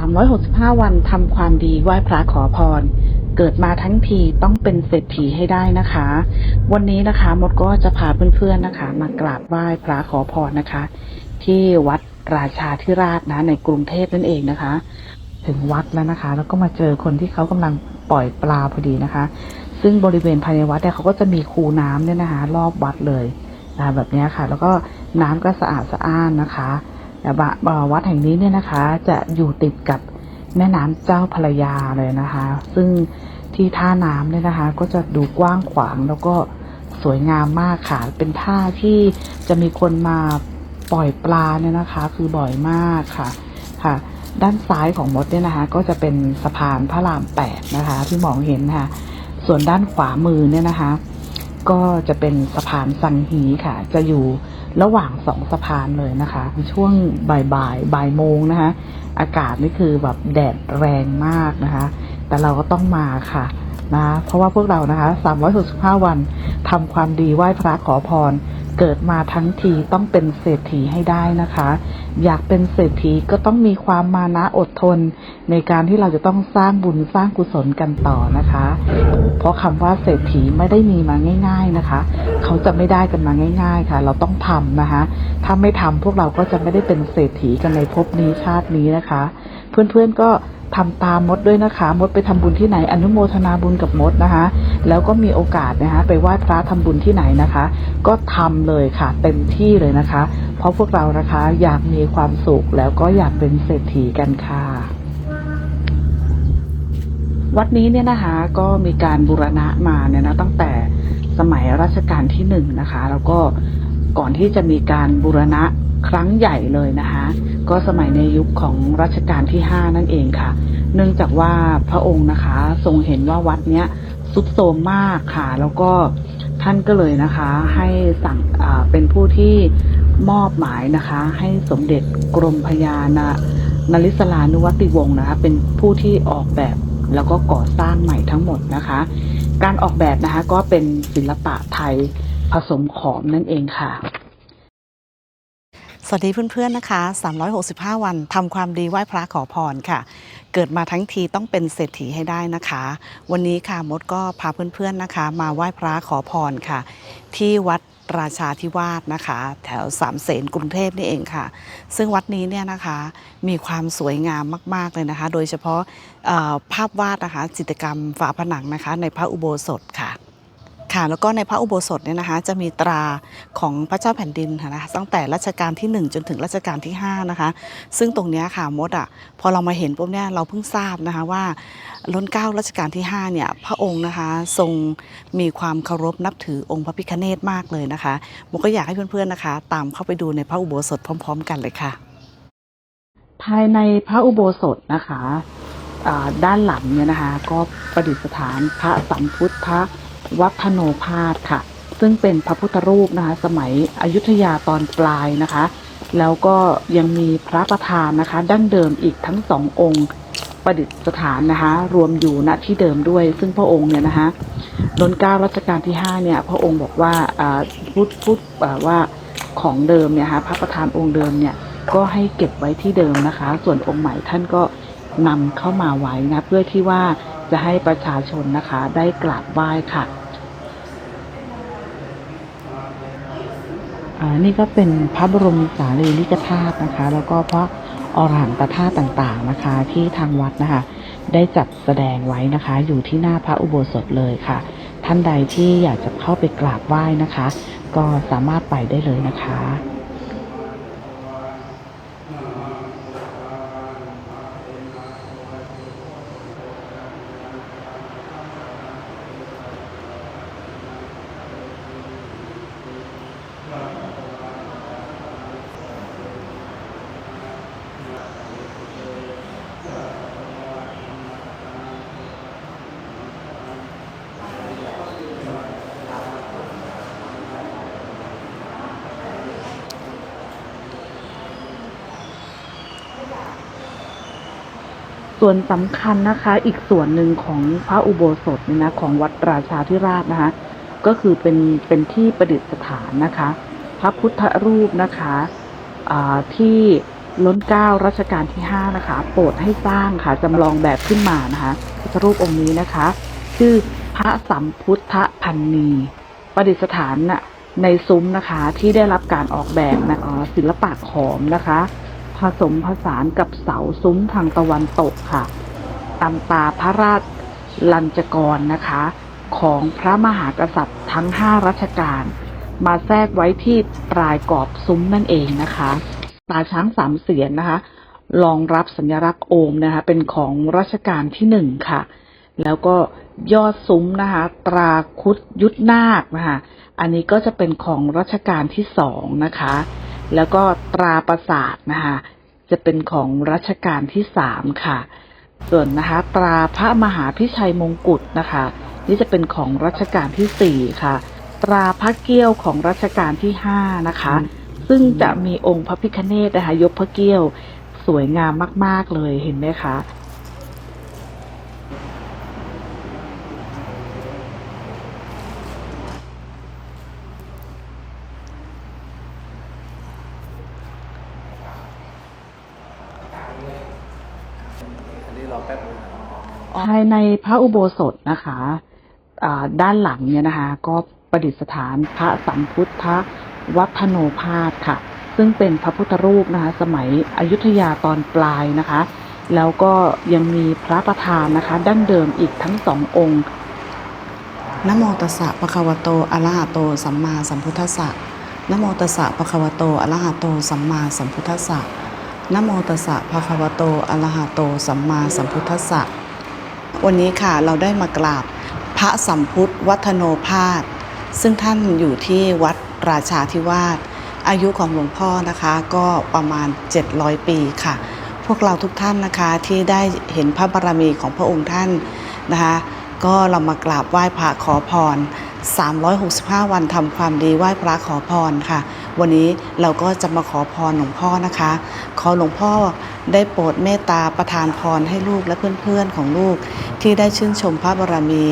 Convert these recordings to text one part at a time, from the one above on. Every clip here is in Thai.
365 วันทำความดีไหว้พระขอพร เกิดมาทั้งทีต้องเป็นเศรษฐีให้ได้นะคะ วันนี้นะคะมดก็จะพาเพื่อนๆนะคะ มากราบไหว้พระขอพรนะคะ ที่วัดราชาธิราชนะ ในกรุงเทพนั่นเองนะคะ ถึงวัดแล้วนะคะ แล้วก็มาเจอคนที่เขากำลังปล่อยปลาพอดีนะคะ ซึ่งบริเวณภายในวัดเนี่ยเขาก็จะมีคูน้ำเนี่ยนะคะ รอบวัดเลยนะคะแบบนี้ค่ะ แล้วก็น้ำก็สะอาดสะอ้านนะคะ วัดแห่งนี้เนี่ยนะคะ จะอยู่ติดกับแม่น้ำเจ้าพระยาเลยนะคะ ซึ่งที่ท่าน้ำเนี่ยนะคะ ก็จะดูกว้างขวางแล้วก็สวยงามมากค่ะ เป็นท่าที่จะมีคนมาปล่อยปลาเนี่ยนะคะ คือบ่อยมากค่ะค่ะ ด้านซ้ายของมดเนี่ยนะคะ ก็จะเป็นสะพานพระรามแปดนะคะ ที่มองเห็นนะคะส่วนด้านขวามือเนี่ยนะคะ ก็จะเป็นสะพานสันฮีค่ะ จะอยู่ระหว่างสองสะพานเลยนะคะในช่วงบ่ายบ่ายบ่ายโมงนะคะ อากาศนี่คือแบบแดดแรงมากนะคะ แต่เราก็ต้องมาค่ะ นะเพราะว่าพวกเรานะคะ 365 วันทำความดีไหว้พระขอพร เกิดมาทั้งทีต้องเป็นเศรษฐีให้ได้นะคะ อยากเป็นเศรษฐีก็ต้องมีความมานะอดทน ในการที่เราจะต้องสร้างบุญสร้างกุศลกันต่อนะคะ เพราะคำว่าเศรษฐีไม่ได้มีมาง่าย ๆนะคะ เขาจะไม่ได้กันมาง่าย ๆ ค่ะ เราต้องทำนะคะ ถ้าไม่ทำพวกเราก็จะไม่ได้เป็นเศรษฐีกันในภพนี้ชาตินี้นะคะ เพื่อนๆก็ ทำตามมดด้วยนะคะ มดไปทำบุญที่ไหนอนุโมทนาบุญกับมดนะคะ แล้วก็มีโอกาสนะคะไปไหว้พระทำบุญที่ไหนนะคะ ก็ทำเลยค่ะ เต็มที่เลยนะคะ เพราะพวกเรานะคะอยากมีความสุขแล้วก็อยากเป็นเศรษฐีกันค่ะวัดนี้เนี่ยนะคะก็มีการบูรณะมาเนี่ยนะตั้งแต่สมัยรัชกาลที่หนึ่งนะคะ แล้วก็ก่อนที่จะมีการบูรณะครั้งใหญ่เลยนะคะก็สมัยในยุคของรัชกาลที่ห้านั่นเองค่ะ เนื่องจากว่าพระองค์นะคะ ทรงเห็นว่าวัดเนี้ยสุดโทรมมากค่ะ แล้วก็ท่านก็เลยนะคะ ให้สั่งเป็นผู้ที่มอบหมายนะคะ ให้สมเด็จกรมพยานะนริศลานุวัติวงศ์นะคะ เป็นผู้ที่ออกแบบแล้วก็ก่อสร้างใหม่ทั้งหมดนะคะ การออกแบบนะคะก็เป็นศิลปะไทยผสมขอมนั่นเองค่ะ สวัสดีเพื่อนๆนะคะ 365 วันทำความดีไหว้พระขอพรค่ะ เกิดมาทั้งทีต้องเป็นเศรษฐีให้ได้นะคะ วันนี้ค่ะมดก็พาเพื่อนๆนะคะ มาไหว้พระขอพรค่ะ ที่วัดราชาธิวาสนะคะ แถวสามเสนกรุงเทพนี่เองค่ะ ซึ่งวัดนี้เนี่ยนะคะมีความสวยงามมาก ๆ เลยนะคะ โดยเฉพาะภาพวาดนะคะจิตรกรรมฝาผนังนะคะ ในพระอุโบสถค่ะ ค่ะแล้วก็ในพระอุโบสถเนี่ยนะคะจะมีตราของพระเจ้าแผ่นดินนะคะตั้งแต่รัชกาลที่ 1 จนถึงรัชกาลที่5นะคะซึ่งตรงนี้ค่ะมดอะพอเรามาเห็นปุ๊บเนี่ยเราเพิ่งทราบนะคะว่าล้นเก้ารัชกาลที่5เนี่ยพระองค์นะคะทรงมีความเคารพนับถือองค์พระพิฆเนศมากเลยนะคะมดก็อยากให้เพื่อนๆนะคะ ตามเข้าไปดูในพระอุโบสถพร้อม ๆ กันเลยค่ะ ภายในพระอุโบสถนะคะด้านหลังเนี่ยนะคะ ก็ประดิษฐานพระสัมพุทธ วัฒโนภาสค่ะ ซึ่งเป็นพระพุทธรูปนะคะ สมัยอยุธยาตอนปลายนะคะ แล้วก็ยังมีพระประธานนะคะ ดั้งเดิมอีกทั้งสององค์ประดิษฐานนะคะ รวมอยู่ณที่เดิมด้วย ซึ่งพระองค์เนี่ยนะคะรัชการัชกาลที่ห้าเนี่ย พระองค์บอกว่าพูดพูดว่าของเดิมเนี่ยนะคะพระประธานองค์เดิมเนี่ยก็ให้เก็บไว้ที่เดิมนะคะ ส่วนองค์ใหม่ท่านก็นำเข้ามาไว้นะ เพื่อที่ว่าจะให้ประชาชนนะคะได้กราบไหว้ค่ะ อ่า นี่ก็เป็นพระบรมสารีริกธาตุนะคะ แล้วก็พระอรหันตธาตุต่างๆนะคะ ที่ทางวัดนะคะ ได้จัดแสดงไว้นะคะ อยู่ที่หน้าพระอุโบสถเลยค่ะ ท่านใดที่อยากจะเข้าไปกราบไหว้นะคะ ก็สามารถไปได้เลยนะคะ ส่วนสำคัญนะคะอีกส่วนหนึ่งของพระอุโบสถเนี่ยนะของวัดราชาธิราชนะคะก็คือเป็นเป็นที่ประดิษฐานนะคะ พระพุทธรูปนะคะที่ล้นเกล้ารัชกาลที่5นะคะ โปรดให้สร้างค่ะจำลองแบบขึ้นมานะคะพระพุทธรูปองค์นี้นะคะ ชื่อพระสัมพุทธพันนีประดิษฐานน่ะในซุ้มนะคะที่ได้รับการออกแบบนะศิลปะขอมนะคะ ผสมผสานกับเสาซุ้มทางตะวันตกค่ะตามตาพระราชลัญจกรนะคะ ของพระมหากษัตริย์ทั้งห้ารัชกาลมาแทรกไว้ที่ปลายกรอบซุ้มนั่นเองนะคะตาช้างสามเสียนนะคะรองรับสัญลักษณ์โอมนะคะ เป็นของรัชกาลที่หนึ่งค่ะ แล้วก็ยอดซุ้มนะคะ ตราคุดยุทธนาคนะคะ อันนี้ก็จะเป็นของรัชกาลที่สองนะคะ แล้วก็ตราประสาทนะคะจะเป็นของรัชกาลที่สามค่ะ ส่วนนะคะตราพระมหาพิชัยมงกุฎนะคะ นี่จะเป็นของรัชกาลที่สี่ค่ะ ตราพระเกี้ยวของรัชกาลที่ห้านะคะ ซึ่งจะมีองค์พระพิคเนตนะคะยกพระเกี้ยวสวยงามมาก ๆ เลยเห็นไหมคะ อันนี้รอแป๊บนึง ภายในพระอุโบสถนะคะด้านหลังเนี่ยนะคะ ก็ประดิษฐานพระสัมพุทธวัฒโนภาสค่ะ ซึ่งเป็นพระพุทธรูปนะคะ สมัยอยุธยาตอนปลายนะคะ แล้วก็ยังมีพระประธานนะคะดั้งเดิมอีกทั้งสององค์นโมตัสสะปะคะวะโตอะระหะโต สัมมาสัมพุทธัสสะนโมตัสสะปะคะวะโตอะระหะโต สัมมาสัมพุทธัสสะนโมตัสสะภะคะวะโตอะระหะโต สัมมาสัมพุทธัสสะ วันนี้ค่ะเราได้มากราบพระสัมพุทธวัฒโนภาสซึ่งท่านอยู่ที่วัดราชาธิวาสอายุของหลวงพ่อนะคะก็ประมาณ 700 ปีค่ะ พวกเราทุกท่านนะคะที่ได้เห็นพระบารมีของพระองค์ท่านนะคะก็เรามากราบไหว้พระขอพร 365 วันทำความดีไหว้พระขอพรค่ะ วันนี้เราก็จะมาขอพรหลวงพ่อนะคะ ขอหลวงพ่อได้โปรดเมตตาประทานพรให้ลูกและเพื่อนๆของลูก ที่ได้ชื่นชมพระบารมี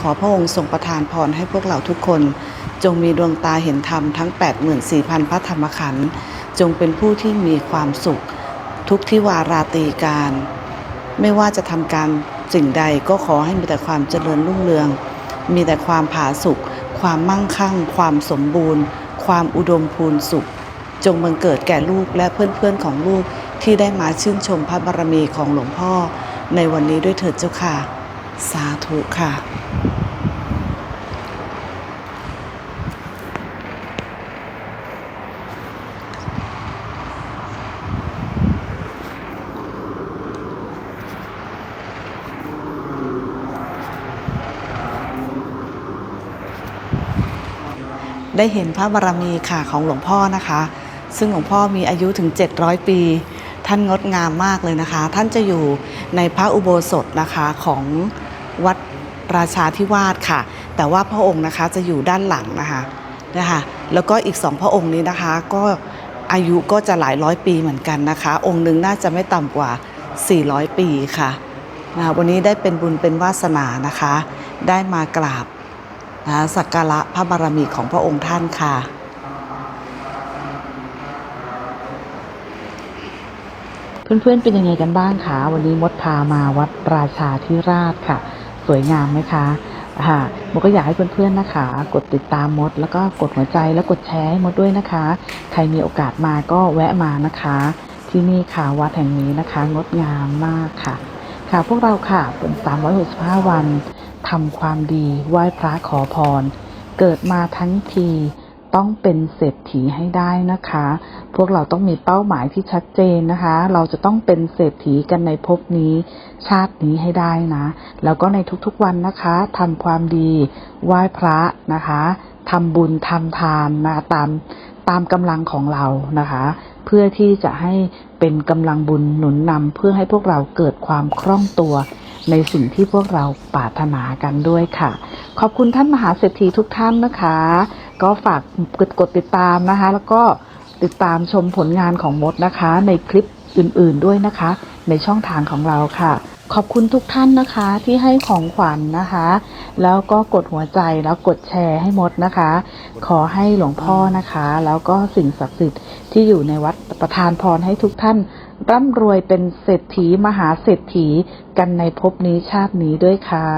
ขอพระองค์ทรงประทานพรให้พวกเราทุกคน จงมีดวงตาเห็นธรรมทั้ง 84,000 พระธรรมขันธ์จงเป็นผู้ที่มีความสุข ทุกที่วาราตีการ ไม่ว่าจะทำการสิ่งใดก็ขอให้มีแต่ความเจริญรุ่งเรือง มีแต่ความผาสุกความมั่งคั่ง ความสมบูรณ์ ความอุดมพูนสุข จงบังเกิดแก่ลูกและเพื่อนๆของลูกที่ได้มาชื่นชมพระบารมีของหลวงพ่อ ในวันนี้ด้วยเถิดเจ้าค่ะ สาธุค่ะ ได้เห็นพระบารมีค่ะของหลวงพ่อนะคะ ซึ่งหลวงพ่อมีอายุถึง 700 ปี ท่านงดงามมากเลยนะคะ ท่านจะอยู่ในพระอุโบสถนะคะของวัดราชาธิวาสค่ะ แต่ว่าพระองค์นะคะจะอยู่ด้านหลังนะคะนะคะแล้วก็อีกสองพระองค์นี้นะคะก็อายุก็จะหลายร้อยปีเหมือนกันนะคะ องค์หนึ่งน่าจะไม่ต่ำกว่า 400 ปีค่ะนะคะวันนี้ได้เป็นบุญเป็นวาสนานะคะ ได้มากราบ นะสักการะพระบารมีของพระองค์ท่านค่ะ เพื่อนๆเป็นยังไงกันบ้างคะวันนี้มดพามาวัดราชาธิราชค่ะ สวยงามไหมคะค่ะมดก็อยากให้เพื่อนๆนะคะ กดติดตามมด แล้วก็กดหัวใจแล้วกดแชร์ให้มดด้วยนะคะ ใครมีโอกาสมาก็แวะมานะคะ ที่นี่ค่ะวัดแห่งนี้นะคะ งดงามมากค่ะ ค่ะพวกเราค่ะเป็น 365 วัน ทำความดีไหว้พระขอพร เกิดมาทั้งทีต้องเป็นเศรษฐีให้ได้นะคะ พวกเราต้องมีเป้าหมายที่ชัดเจนนะคะ เราจะต้องเป็นเศรษฐีกันในภพนี้ ชาตินี้ให้ได้นะ แล้วก็ในทุกๆวันนะคะทำความดีไหว้พระนะคะทำบุญทำทานนะตามตามกำลังของเรานะคะ เพื่อที่จะให้เป็นกำลังบุญหนุนนำเพื่อให้พวกเราเกิดความคล่องตัว ในสิ่งที่พวกเราปรารถนากันด้วยค่ะ ขอบคุณท่านมหาเศรษฐีทุกท่านนะคะ ก็ฝากกดกดติดตามนะคะ แล้วก็ติดตามชมผลงานของมดนะคะ ในคลิปอื่นๆด้วยนะคะ ในช่องทางของเราค่ะ ขอบคุณทุกท่านนะคะที่ให้ของขวัญนนะคะ แล้วก็กดหัวใจแล้วกดแชร์ให้มดนะคะ ขอให้หลวงพ่อนะคะ แล้วก็สิ่งศักดิ์สิทธิ์ที่อยู่ในวัดประทานพรให้ทุกท่าน ร่ำรวยเป็นเศรษฐีมหาเศรษฐีกันในภพนี้ชาตินี้ด้วยค่ะ